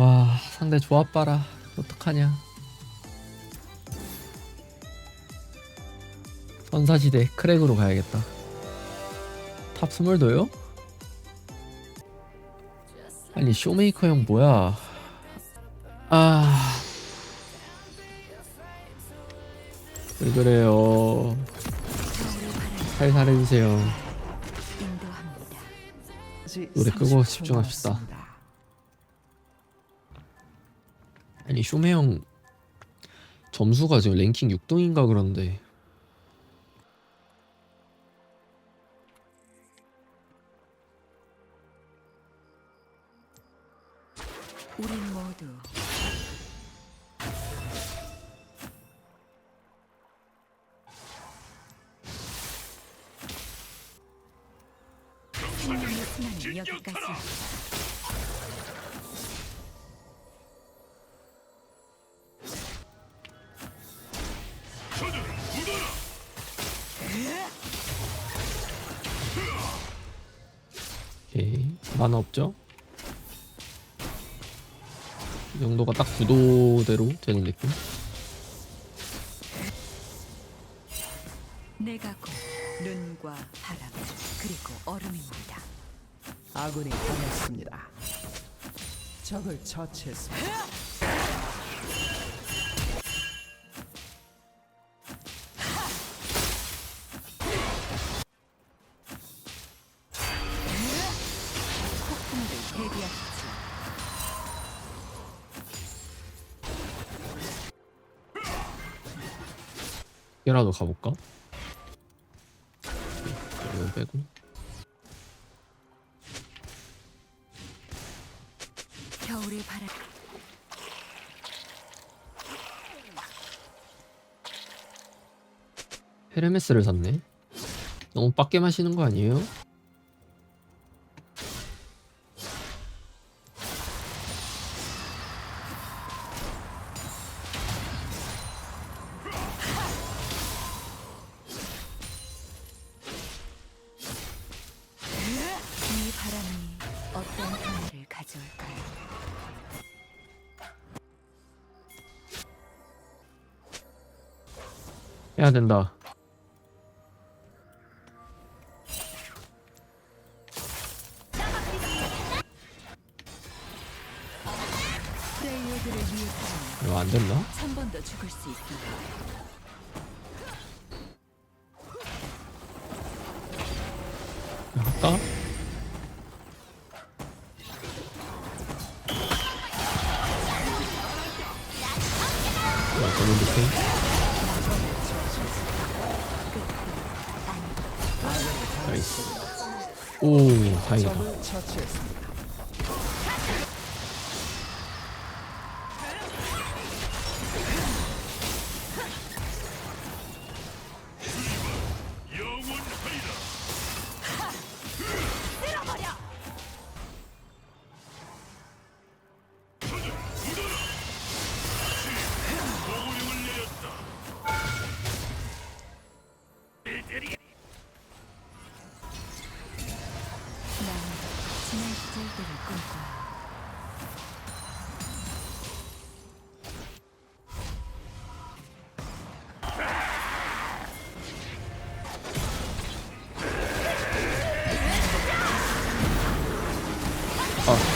와 상대 조합 봐라 어떡하냐 선사시대 크랙으로 가야겠다 탑 스몰도요? 아니 쇼메이커 형 뭐야 아... 왜 그래요 살살 해주세요 인도합니다. 노래 끄고 집중합시다. 아니 쇼메 형 점수가 지금 랭킹 6등인가 그런데 만화 없죠? 이 정도가 딱 구도대로 되는 느낌? 내가 곧 눈과 바람 그리고 얼음입니다. 아군이 당했습니다. 적을 처치했습니다. 얘라도 가볼까? 이거 빼고 겨울의 바람 헤르메스를 샀네 너무 빡게 마시는 거 아니에요? 해야 된다 이거 안 됐나? 천번더 죽을 수 있습니다. 나이스 오 다행이다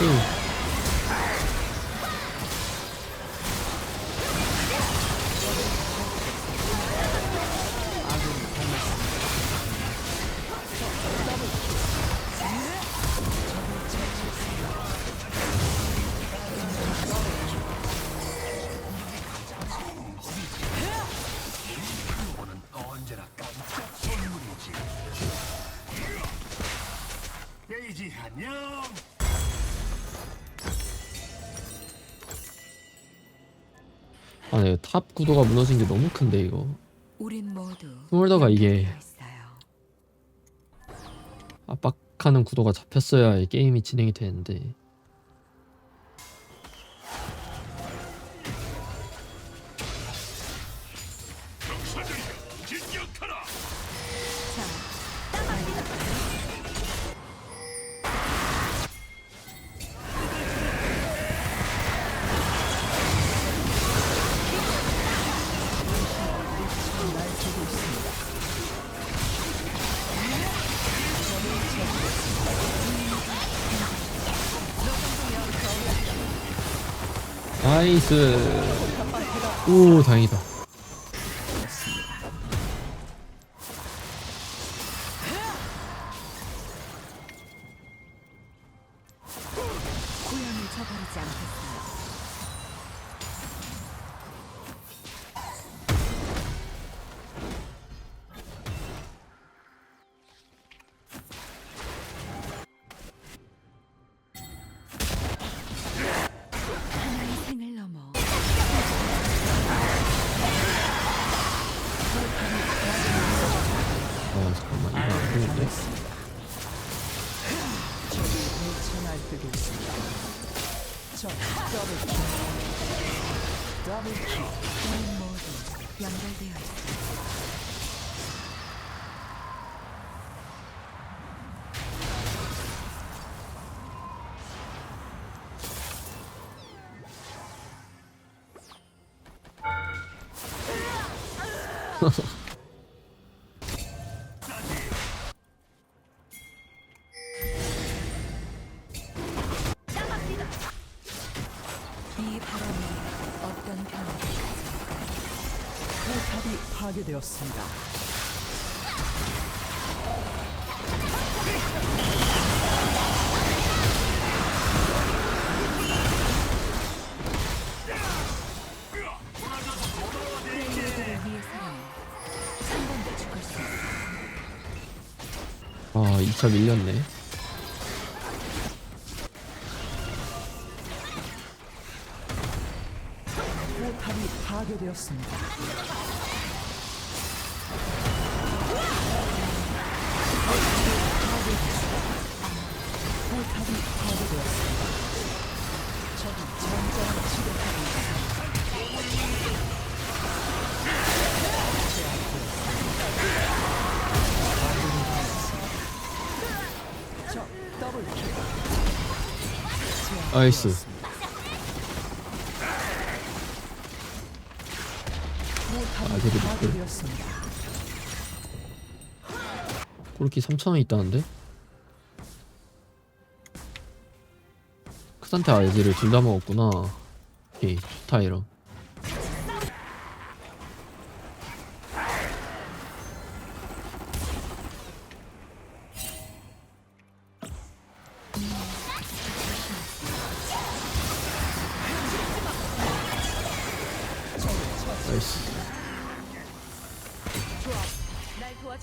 아 탑 구도가 무너진 게 너무 큰데 이거. 스몰더가 이게. 압박하는 구도가 잡혔어야 이 게임이 진행이 되는데. 나이스. 오, 다행이다. 연결되어 있어. 되었습니다. 아, 2차 밀렸네. 포탑이 파괴되었습니다. 포탑이 아들이 밑을. 파괴되었습니다. 그렇게 3,000원 있다는데? 크산테 아이즈를 둘 다 먹었구나. 오케이, 좋다, 이런.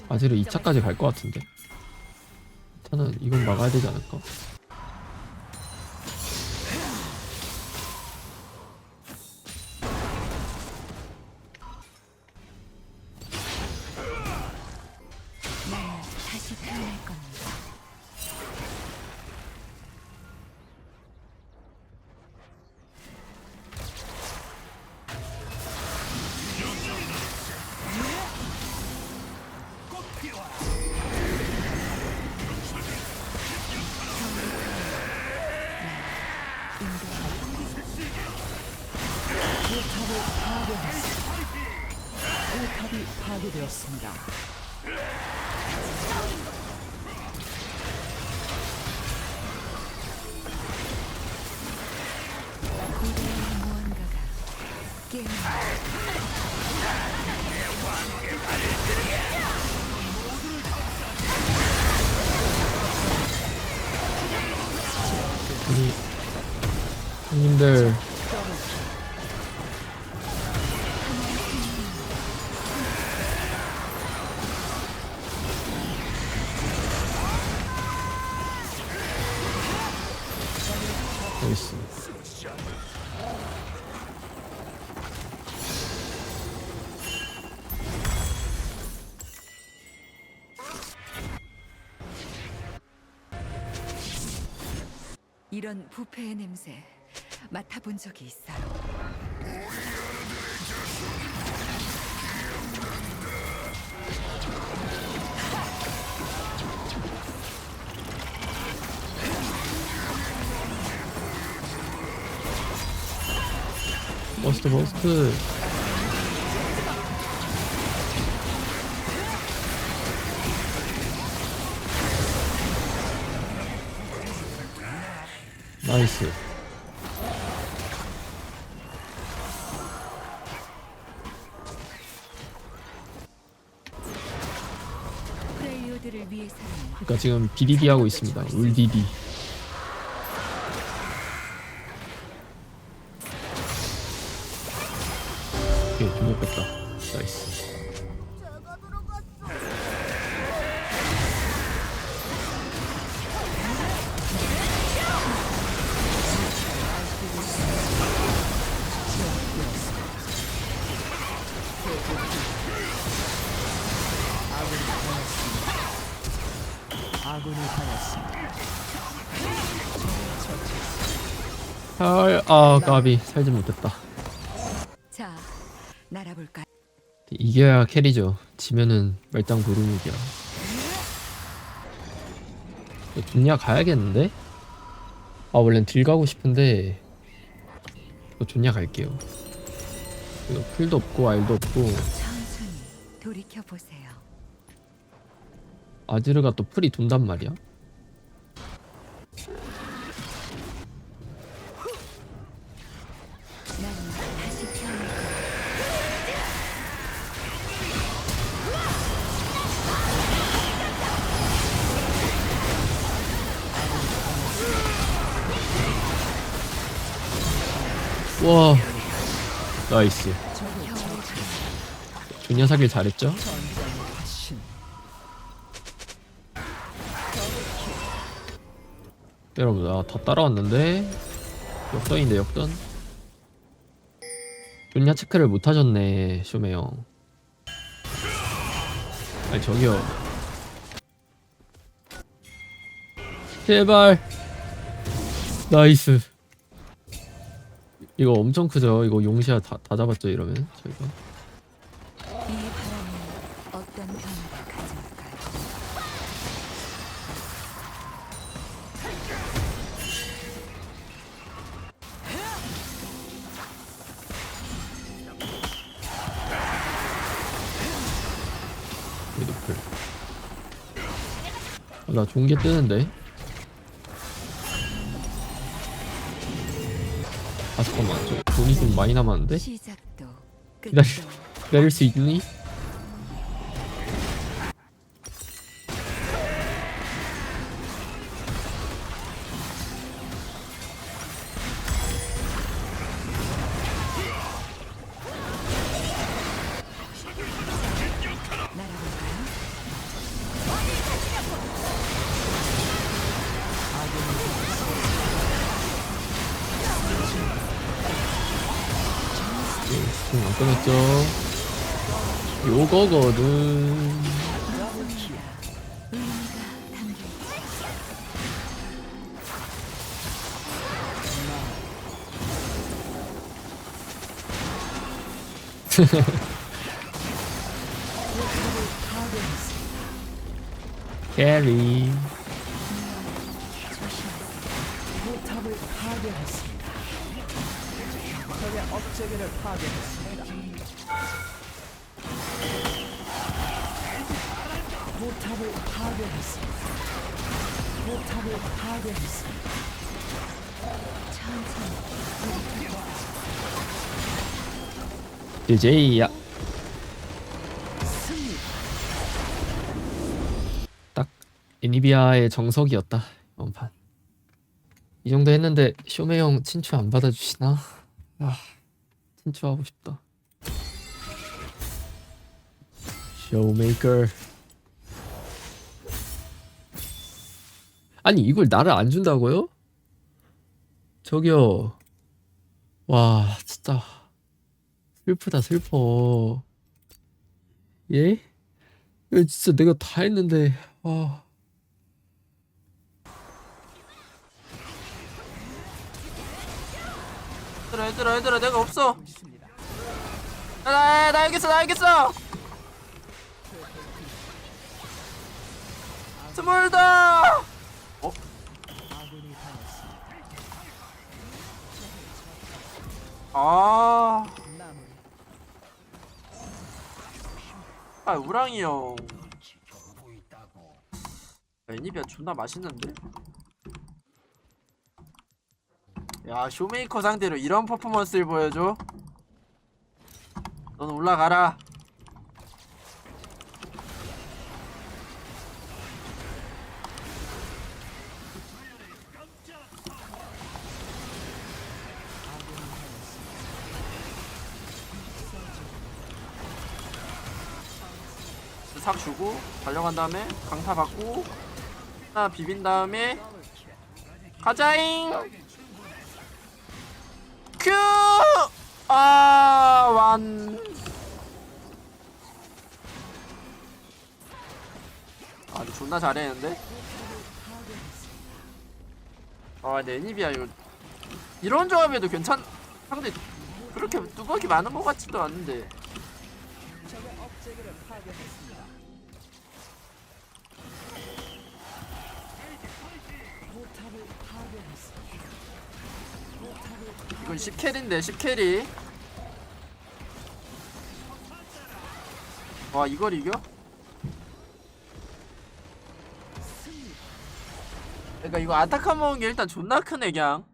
아제르 2차까지 갈 것 같은데. 일단은 이건 막아야 되지 않을까? 나는 다시 태어날 겁니다. 우리 형님들. 나이스 이런 부패의 냄새 맡아본 적이 있어요. 버스트 버스트 나이스. 그러니까 지금 BDD 하고 있습니다. 울DD 오케이 뺐다. 나이스. 살, 아, 까비. 살지 못했다. 자 날아볼까? 이겨야 캐리죠. 지면은 말짱 도루묵이야. 분야 가야겠는데? 아 원래는 딜 가고 싶은데 또 존야 갈게요. 이거 풀도 없고 알도 없고 천천히 돌이켜 보세요. 아지르가 또 풀이 돈단 말이야. 와 나이스. 존야 사길 잘했죠? 여러분 나다 따라왔는데 역전인데 역전. 존야 체크를 못 하셨네 쇼메 형. 아니 저기요. 제발. 나이스. 이거 엄청 크죠? 이거 용시야 다, 다 잡았죠 이러면 저희가. 아, 나게 뜨는데. 잠깐만 저 돈이 좀 많이 남았는데 내릴 수 있니? 지금 안 끊었죠? 요거거든. 캐리. 적의 업체계를 파괴했습니다. 포탑을 파괴했습니다. 포탑을 파괴했습니다. 승리. 딱 애니비아의 정석이었다. 원판. 이 정도 했는데 쇼메 형 친추 안 받아주시나? 아, 친추하고 싶다. 쇼메이커. 아니 이걸 나를 안 준다고요? 저기요. 와 진짜 슬프다 슬퍼. 예? 이거 진짜 내가 다 했는데 아. 얘들아 얘들아 얘들아 내가 없어 나, 나, 나 알겠어 나 알겠어 스몰다 어? 아. 아 우랑이 형 야, 애니비아 존나 맛있는데? 야 쇼메이커 상대로 이런 퍼포먼스를 보여줘. 넌 올라가라. 삭 주고 달려간 다음에 강타 받고 하나 비빈 다음에 가자잉! 큐! 아, 완. 아, 근데 존나 잘했는데? 아, 근데 애니비야, 이거. 이런 조합에도 괜찮, 상대 그렇게 뚜벅이 많은 것 같지도 않은데. 포탑을 이건 10캐리인데, 10캐리. 와, 이걸 이겨? 그러니까 이거 아타카 먹은 게 일단 존나 크네, 그냥.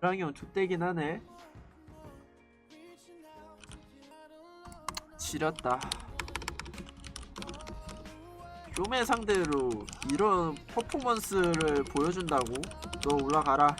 랑이 형 족대긴 하네. 지렸다. 쇼메 상대로 이런 퍼포먼스를 보여준다고? 너 올라가라.